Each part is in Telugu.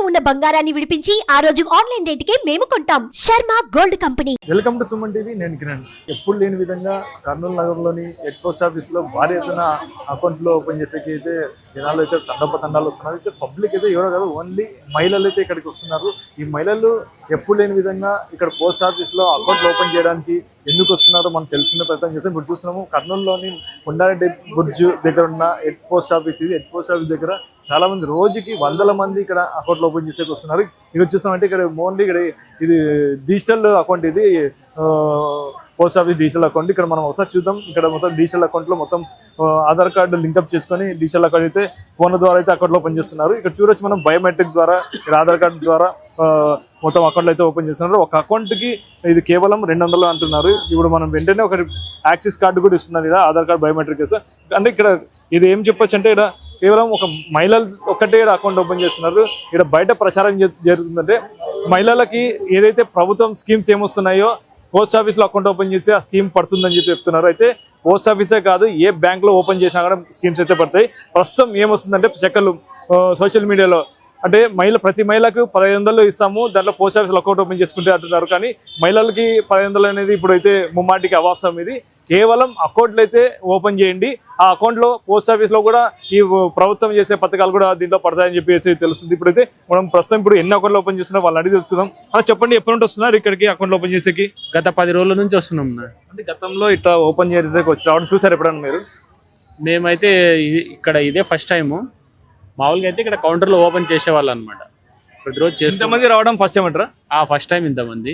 ఇంట్లో ఉన్న బంగారాన్ని విడిపించి ఆ రోజు ఆన్లైన్ రేటుకే మేము కొంటాం. Sharma gold company. Welcome to Suman TV నేను కిరణ్. ఎప్పుడు లేని విధంగా కర్నూలు నగర్లోని హెడ్ పోస్ట్ ఆఫీస్లో భారీ ఎత్తున అకౌంట్లో ఓపెన్ చేసేకి అయితే జనాలు అయితే తండప తండాలు వస్తున్నారు. అయితే పబ్లిక్ అయితే ఎవరో కాదు ఓన్లీ మహిళలు అయితే ఇక్కడికి వస్తున్నారు. ఈ మహిళలు ఎప్పుడు లేని విధంగా ఇక్కడ పోస్ట్ ఆఫీస్లో అకౌంట్ ఓపెన్ చేయడానికి ఎందుకు వస్తున్నారో మనం తెలుసుకునే ప్రయత్నం చేసాం ఇప్పుడు చూస్తున్నాము కర్నూలులోని కొండారెడ్డి బ్రిడ్జ్ దగ్గర ఉన్న హెడ్ పోస్ట్ ఆఫీస్ ఇది. హెడ్ పోస్ట్ ఆఫీస్ దగ్గర చాలా మంది రోజుకి వందల మంది ఇక్కడ అకౌంట్లు ఓపెన్ చేసేకి వస్తున్నారు. ఇక్కడ చూస్తామంటే ఇక్కడ ఓన్లీ ఇక్కడ ఇది డిజిటల్ అకౌంట్ ఇది. పోస్ట్ ఆఫీస్ డిజిటల్ అకౌంట్ ఇక్కడ మనం ఒకసారి చూద్దాం. ఇక్కడ మొత్తం డిజిటల్ అకౌంట్లో మొత్తం ఆధార్ కార్డు లింకప్ చేసుకొని డిజిటల్ అకౌంట్ అయితే ఫోన్ ద్వారా అయితే అకౌంట్లో ఓపెన్ చేస్తున్నారు. ఇక్కడ చూడొచ్చు మనం బయోమెట్రిక్ ద్వారా ఇక్కడ ఆధార్ కార్డు ద్వారా మొత్తం అకౌంట్లో అయితే ఓపెన్ చేస్తున్నారు. ఒక అకౌంట్కి ఇది కేవలం రెండు వందలు అంటున్నారు. ఇప్పుడు మనం వెంటనే ఒక యాక్సిస్ కార్డు కూడా ఇస్తున్నారు ఇలా ఆధార్ కార్డు బయోమెట్రిక్ అంటే ఇక్కడ ఇది ఏం చెప్పొచ్చు అంటే ఇక్కడ కేవలం ఒక మహిళలు ఒక్కటే అకౌంట్ ఓపెన్ చేస్తున్నారు. ఇక్కడ బయట ప్రచారం జ- జరుగుతుందంటే మహిళలకి ఏదైతే ప్రభుత్వం స్కీమ్స్ ఏమొస్తున్నాయో పోస్ట్ ఆఫీస్లో అకౌంట్ ఓపెన్ చేస్తే ఆ స్కీమ్ పడుతుందని చెప్పి చెప్తున్నారు. అయితే పోస్ట్ ఆఫీసే కాదు ఏ బ్యాంక్లో ఓపెన్ చేసినా కూడా స్కీమ్స్ అయితే పడతాయి. ప్రస్తుతం ఏమొస్తుందంటే చెక్కలు సోషల్ మీడియాలో అంటే మహిళ ప్రతి మహిళకు పదహైదు వందలు ఇస్తాము దాంట్లో పోస్ట్ ఆఫీస్లో అకౌంట్ ఓపెన్ చేసుకుంటే అంటున్నారు. కానీ మహిళలకి పదహైదు వందలు అనేది ఇప్పుడైతే ముమ్మాటికి అవాస్తవం ఇది. కేవలం అకౌంట్లు అయితే ఓపెన్ చేయండి. ఆ అకౌంట్లో పోస్ట్ ఆఫీస్లో కూడా ఈ ప్రభుత్వం చేసే పథకాలు కూడా దీంట్లో పడతాయని చెప్పేసి తెలుస్తుంది. ఇప్పుడైతే మనం ప్రస్తుతం ఇప్పుడు ఎన్ని అకౌంట్లు ఓపెన్ చేస్తున్నా వాళ్ళని అడిగి తెలుసుకుందాం. అలా చెప్పండి ఎప్పటి నుండి వస్తున్నారు ఇక్కడికి అకౌంట్లు ఓపెన్ చేసేకి? గత పది రోజుల నుంచి వస్తున్నాం. అంటే గతంలో ఇట్లా ఓపెన్ చేసేకి వచ్చి రావడం చూసారు ఎప్పుడన్నా మీరు? మేమైతే ఇక్కడ ఇదే ఫస్ట్ టైము మామూలుగా అయితే ఇక్కడ కౌంటర్లో ఓపెన్ చేసేవాళ్ళు అనమాట ప్రతిరోజు చేస్తూ ఇంతమంది రావడం ఫస్ట్ టైం అంటారా? ఆ ఫస్ట్ టైం ఇంతమంది.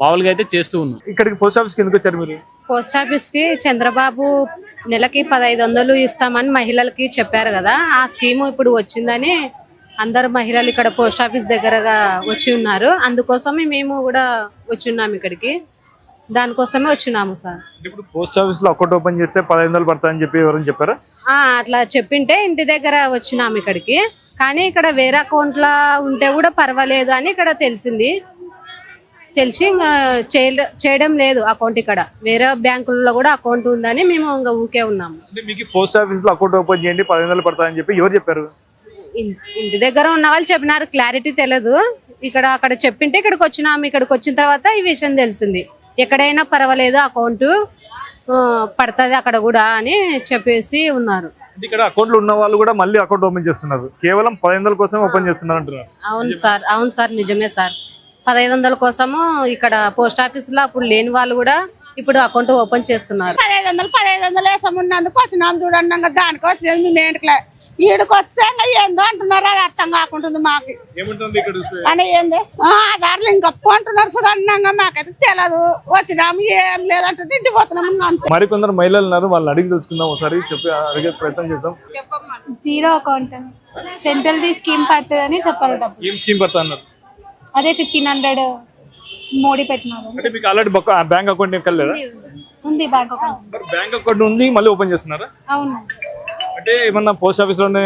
మామూలుగా అయితే చేస్తూ ఉన్నాం. ఇక్కడికి పోస్ట్ ఆఫీస్కి ఎందుకు వచ్చారు మీరు? పోస్ట్ ఆఫీస్కి చంద్రబాబు నెలకి పదహైదు వందలు ఇస్తామని మహిళలకి చెప్పారు కదా. ఆ స్కీమ్ ఇప్పుడు వచ్చిందని అందరు మహిళలు ఇక్కడ పోస్ట్ ఆఫీస్ దగ్గరగా వచ్చి ఉన్నారు. అందుకోసమే మేము కూడా వచ్చి ఉన్నాము ఇక్కడికి. దానికోసమే వచ్చినాము సార్. ఇప్పుడు పోస్ట్ ఆఫీస్లో అకౌంట్ ఓపెన్ చేస్తే పదహైదు వందలు పడతాయని చెప్పి ఎవరైనా చెప్పారా? అట్లా చెప్పింటే ఇంటి దగ్గర వచ్చినాము ఇక్కడికి. కానీ ఇక్కడ వేరే అకౌంట్లో ఉంటే కూడా పర్వాలేదు అని ఇక్కడ తెలిసింది. తెలిసి ఇంకా చేయడం లేదు అకౌంట్ ఇక్కడ. వేరే బ్యాంకులలో కూడా అకౌంట్ ఉందని మేము ఇంకా ఊకే ఉన్నాము. అంటే మీకు పోస్ట్ ఆఫీస్లో అకౌంట్ ఓపెన్ చేయండి పదహైదు వందలు పడతాయని చెప్పి ఎవరు చెప్పారు? ఇంటి దగ్గర ఉన్న వాళ్ళు చెప్పినారు క్లారిటీ తెలియదు ఇక్కడ అక్కడ చెప్పింటే ఇక్కడికి వచ్చినాము. ఇక్కడికి వచ్చిన తర్వాత ఈ విషయం తెలిసింది. ఎక్కడైనా పర్వాలేదు అకౌంట్ పడుతుంది అక్కడ కూడా అని చెప్పేసి ఉన్నారు. ఇక్కడ అకౌంట్లు ఉన్న వాళ్ళు కూడా మళ్ళీ అకౌంట్ ఓపెన్ చేస్తున్నారు. కేవలం వందల కోసం ఓపెన్ చేస్తున్నారు అంటున్నారు అవును సార్ అవును సార్ నిజమే సార్. పదహైదు వందల కోసము ఇక్కడ పోస్ట్ ఆఫీస్లో అప్పుడు లేని వాళ్ళు కూడా ఇప్పుడు అకౌంట్ ఓపెన్ చేస్తున్నారు. పదహైదు వందలు పదహైదు వందలు వేసమున్నందుకు వచ్చినాం చూడండి దానికి వచ్చినది మేము ఏంటిలే ఈడికి వస్తే ఏందో అంటున్నారు అది అర్థం కాకుంటుంది మాకు. ఏముంటుంది ఇక్కడ అని ఏంది? ఆ, ఆధార్లు ఇంకప్పు అంటున్నారు చూడండి మాకైతే తెలియదు వచ్చినాము ఏం లేదంటుంటే ఇంటికి పోతున్నాం ఇంకా అంతే. మరికొందరు మహిళలు ఉన్నారు వాళ్ళని అడిగి తెలుసుకుందాం ఒకసారి చెప్పి అడిగే ప్రయత్నం చేద్దాం. Zero account. Central the scheme పడుతుందని చెప్పారు డబ్బు ఏం స్కీమ్ పడతా అన్నారు అదే ఫిఫ్టీన్ హండ్రెడ్ మోడీ పెట్టినారు. అంటే మీకు ఆల్రెడీ బ్యాంక్ అకౌంట్ ఏం కలలేదా? ఉంది బ్యాంక్ అకౌంట్. మరి బ్యాంక్ అకౌంట్ ఉంది మళ్ళీ ఓపెన్ చేస్తున్నారా? అవును. అంటే ఏమన్నా పోస్ట్ ఆఫీస్లోనే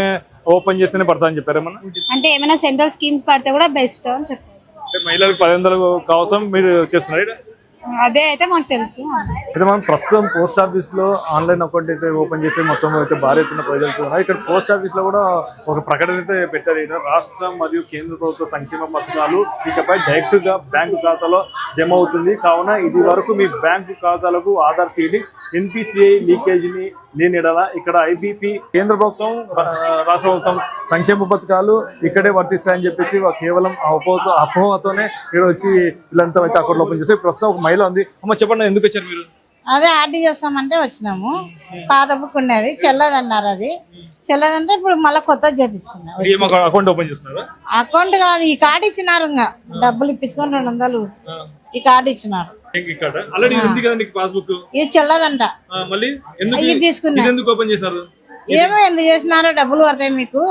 ఓపెన్ చేస్తేనే పడతా అని చెప్పారు ఏమన్నా? అంటే ఏమైనా సెంట్రల్ స్కీమ్స్ పడితే కూడా బెస్ట్ అని చెప్పారు. మహిళలకు పది వందల కోసం మీరు చేస్తున్నారు? అదే అయితే మాకు తెలుసు. అయితే మనం ప్రస్తుతం పోస్ట్ ఆఫీస్లో ఆన్లైన్ అకౌంట్ అయితే ఓపెన్ చేసి మొత్తం అయితే భారీ ఎత్తున ప్రజలు ఇక్కడ పోస్ట్ ఆఫీస్లో కూడా ఒక ప్రకటన అయితే పెట్టారు. ఇక్కడ రాష్ట్రం మరియు కేంద్ర ప్రభుత్వ సంక్షేమ పథకాలు ఇకపై డైరెక్ట్గా బ్యాంకు ఖాతాలో జమ అవుతుంది. కావున ఇది వరకు మీ బ్యాంకు ఖాతాలకు ఆధార్ ఫీడింగ్ ఎన్పిసిఐ లీకేజీని లేని ఇక్కడ ఐబీపీ కేంద్ర ప్రభుత్వం రాష్ట్ర ప్రభుత్వం సంక్షేమ పథకాలు ఇక్కడే వర్తిస్తాయని చెప్పేసి కేవలం అపోహతో అపోహతోనే ఇక్కడ వచ్చి వీళ్ళంతా అయితే అకౌంట్ ఓపెన్ చేసి ప్రస్తుతం మహిళ ఉంది. అమ్మ చెప్పండి ఎందుకు వచ్చారు మీరు? అదే ఆర్డీ చేస్తామంటే వచ్చినాము. పాత బుక్ ఉన్నది చెల్లదన్నారు అది. చెల్లదంటే ఇప్పుడు మళ్ళీ కొత్తది చేపించుకున్నాం. అకౌంట్ ఓపెన్ చేస్తున్నారా? అకౌంట్ కాదు ఈ కార్డు ఇచ్చినారు ఇంకా. డబ్బులు ఇప్పించుకొని రెండు వందలు ఈ కార్డు ఇచ్చినారు. ఇది చెల్లదంట. మళ్ళీ? ఎందుకు ఇది తీసుకున్నా. ఇది ఎందుకు ఓపెన్ చేశారు? ఏమో ఎందుకు చేసినారో డబ్బులు పడతాయి మీకు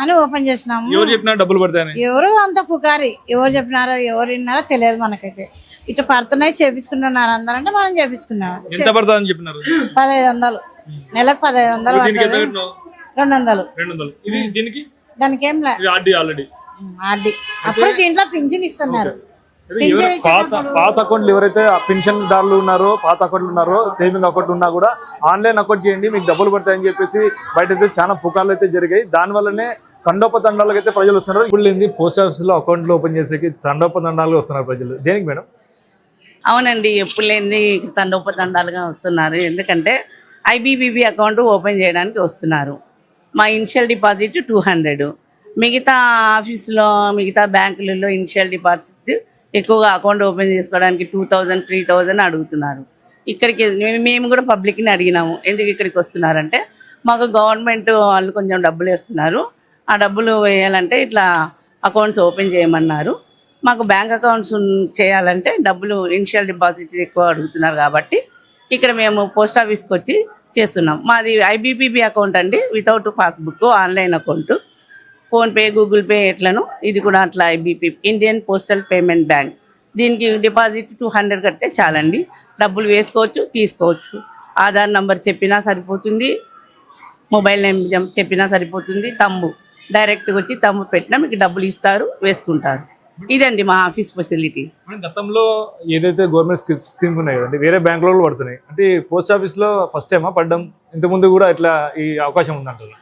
అని ఓపెన్ చేసినాము. ఎవరు చెప్పినా డబ్బులు పడతాయని? ఎవరు అంత పుకారి? ఎవరు చెప్పినారో ఎవరు విన్నారో తెలియదు మనకైతే. ఇట్లా పడుతున్నాయి చేపించుకుంటున్నారు అందరంటే మనం చేపించుకున్నాం. ఎంత పడతాయని చెప్పినారు? పదహైదు వందలు. నెలకు పదహైదు వందలు పడుతుంది. రెండు వందలు. రెండు వందలు. ఇది దీనికి? దానికి ఏం లే. ఇది ఆర్డీ అప్పుడు దీంట్లో పింఛన్ ఇస్తున్నారు. పాత పాత అకౌంట్లు ఎవరైతే ఆ పెన్షన్ దారులు ఉన్నారో పాత అకౌంట్లు ఉన్నారో సేవింగ్ అకౌంట్ ఉన్నా కూడా ఆన్లైన్ అకౌంట్ చేయండి మీకు డబ్బులు పడతాయని చెప్పేసి బయట అయితే చాలా పుకార్లు అయితే జరిగాయి. దాని వల్లనే తండోపతండాలకు అయితే ప్రజలు వస్తున్నారు. ఇప్పుడు ఏంది పోస్ట్ ఆఫీస్లో అకౌంట్లు ఓపెన్ చేసేకి తండోపతండాలుగా వస్తున్నారు ప్రజలు. దేనికి మేడం? అవునండి ఎప్పుడు లేని తండోపతండాలుగా వస్తున్నారు. ఎందుకంటే ఐబీబీబీ అకౌంట్ ఓపెన్ చేయడానికి వస్తున్నారు. మా ఇనిషియల్ డిపాజిట్ టూ హండ్రెడ్. మిగతా ఆఫీసులో మిగతా బ్యాంకులలో ఇనిషియల్ డిపాజిట్ ఎక్కువగా అకౌంట్ ఓపెన్ చేసుకోవడానికి టూ థౌజండ్ త్రీ థౌజండ్ అడుగుతున్నారు. ఇక్కడికి మేము- కూడా పబ్లిక్ని అడిగినాము. ఎందుకు ఇక్కడికి వస్తున్నారంటే మాకు గవర్నమెంట్ వాళ్ళు కొంచెం డబ్బులు వేస్తున్నారు. ఆ డబ్బులు వేయాలంటే ఇట్లా అకౌంట్స్ ఓపెన్ చేయమన్నారు. మాకు బ్యాంక్ అకౌంట్స్ చేయాలంటే డబ్బులు ఇనిషియల్ డిపాజిట్ ఎక్కువ అడుగుతున్నారు కాబట్టి ఇక్కడ మేము పోస్ట్ ఆఫీస్కి వచ్చి చేస్తున్నాం. మాది ఐబీపీబీ అకౌంట్ అండి without passbook online account PhonePe Google pay ఎట్లను ఇది కూడా అట్లా IBP Indian postal payment bank. దీనికి డిపాజిట్ టూ హండ్రెడ్ కడితే చాలండి. డబ్బులు వేసుకోవచ్చు తీసుకోవచ్చు. ఆధార్ నంబర్ చెప్పినా సరిపోతుంది. మొబైల్ నెంబర్ చెప్పినా సరిపోతుంది. తమ్ము డైరెక్ట్గా వచ్చి తమ్ము పెట్టినా మీకు డబ్బులు ఇస్తారు వేసుకుంటారు. ఇదండి మా ఆఫీస్ ఫెసిలిటీ. గతంలో ఏదైతే గవర్నమెంట్ స్కీమ్స్ స్కీమ్స్ ఉన్నాయి కదండి వేరే బ్యాంకులో పడుతున్నాయి. అంటే పోస్ట్ ఆఫీస్లో ఫస్ట్ టైమా పడ్డం? ఇంతకుముందు కూడా ఇట్లా ఈ అవకాశం ఉందంటారు?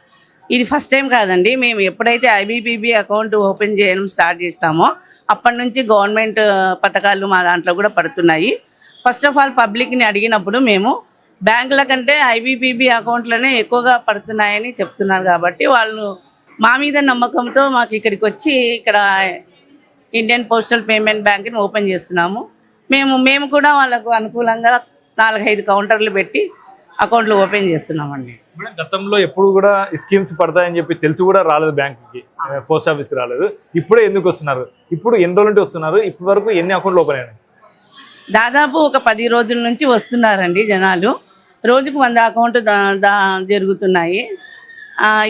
ఇది ఫస్ట్ టైం కాదండి. మేము ఎప్పుడైతే ఐబీపీబీ అకౌంట్ ఓపెన్ చేయడం స్టార్ట్ చేస్తామో అప్పటి నుంచి గవర్నమెంట్ పథకాలు మా దాంట్లో కూడా పడుతున్నాయి. ఫస్ట్ ఆఫ్ ఆల్ పబ్లిక్ని అడిగినప్పుడు మేము బ్యాంకుల కంటే ఐబీపీబీ అకౌంట్లనే ఎక్కువగా పడుతున్నాయని చెప్తున్నారు కాబట్టి వాళ్ళు మా మీద నమ్మకంతో మాకు ఇక్కడికి వచ్చి ఇక్కడ ఇండియన్ పోస్టల్ పేమెంట్ బ్యాంక్ని ఓపెన్ చేస్తున్నాము. మేము మేము కూడా వాళ్ళకు అనుకూలంగా నాలుగైదు కౌంటర్లు పెట్టి అకౌంట్లు ఓపెన్ చేస్తున్నామండి. మేడం గతంలో ఎప్పుడు కూడా స్కీమ్స్ పడతాయని చెప్పి తెలిసి కూడా రాలేదు బ్యాంక్కి. పోస్ట్ ఆఫీస్కి రాలేదు. ఇప్పుడే ఎందుకు వస్తున్నారు? ఇప్పుడు ఎన్ని రోజుల నుండి వస్తున్నారు? ఇప్పటి వరకు ఎన్ని అకౌంట్లు ఓపెన్ అయినాయి? దాదాపు ఒక పది రోజుల నుంచి వస్తున్నారండి జనాలు. రోజుకు వంద అకౌంట్ జరుగుతున్నాయి.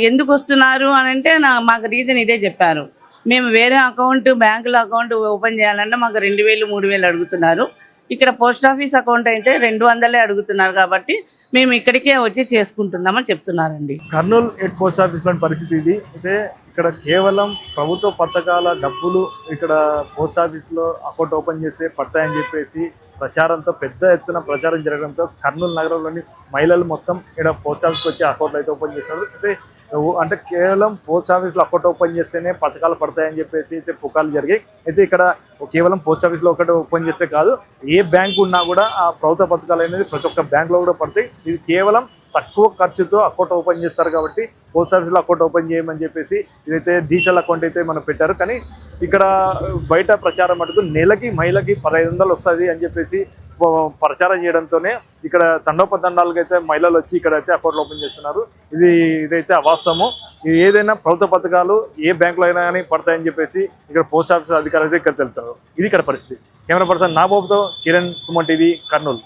ఎందుకు వస్తున్నారు అని అంటే నా మాకు రీజన్ ఇదే చెప్పారు. మేము వేరే అకౌంట్ బ్యాంకులో అకౌంట్ ఓపెన్ చేయాలంటే మాకు రెండు వేలు మూడు వేలు అడుగుతున్నారు. ఇక్కడ పోస్ట్ ఆఫీస్ అకౌంట్ అయితే రెండు వందలే అడుగుతున్నారు కాబట్టి మేము ఇక్కడికే వచ్చి చేసుకుంటున్నామని చెప్తున్నారండి. కర్నూలు హెడ్ పోస్ట్ ఆఫీస్లోని పరిస్థితి ఇది. అయితే ఇక్కడ కేవలం ప్రభుత్వ పథకాల డబ్బులు ఇక్కడ పోస్ట్ ఆఫీస్లో అకౌంట్ ఓపెన్ చేస్తే పడతాయని చెప్పేసి ప్రచారంతో పెద్ద ఎత్తున ప్రచారం జరగడంతో కర్నూలు నగరంలోని మహిళలు మొత్తం ఇక్కడ పోస్ట్ ఆఫీస్కి వచ్చి అకౌంట్లు అయితే ఓపెన్ చేస్తారు అయితే నువ్వు అంటే కేవలం పోస్ట్ ఆఫీస్లో అకౌంట్ ఓపెన్ చేస్తేనే పథకాలు పడతాయని చెప్పేసి అయితే పుకార్లు జరిగాయి. అయితే ఇక్కడ కేవలం పోస్ట్ ఆఫీస్లో ఒకటి ఓపెన్ చేస్తే కాదు ఏ బ్యాంక్ ఉన్నా కూడా ఆ ప్రభుత్వ పథకాలు అనేది ప్రతి ఒక్క బ్యాంక్లో కూడా పడతాయి. ఇది కేవలం తక్కువ ఖర్చుతో అకౌంట్ ఓపెన్ చేస్తారు కాబట్టి పోస్ట్ ఆఫీస్లో అకౌంట్ ఓపెన్ చేయమని చెప్పేసి ఇదైతే డిజిటల్ అకౌంట్ అయితే మనం పెట్టారు. కానీ ఇక్కడ బయట ప్రచారం మటుకు నెలకి మహిళకి పదహైదు వందలు వస్తుంది అని చెప్పేసి ప్రచారం చేయడంతోనే ఇక్కడ తండోపతండాలకు అయితే మహిళలు వచ్చి ఇక్కడ అయితే అకౌంట్లు ఓపెన్ చేస్తున్నారు. ఇది ఇదైతే అవాస్తవము. ఇది ఏదైనా ప్రభుత్వ పథకాలు ఏ బ్యాంకులో అయినా కానీ పడతాయని చెప్పేసి ఇక్కడ పోస్ట్ ఆఫీస్ అధికారులు అయితే ఇక్కడ తెలుపుతారు ఇది ఇక్కడ పరిస్థితి. కెమెరా పర్సన్ నాబాబుతో కిరణ్ సుమన్ టీవీ కర్నూలు.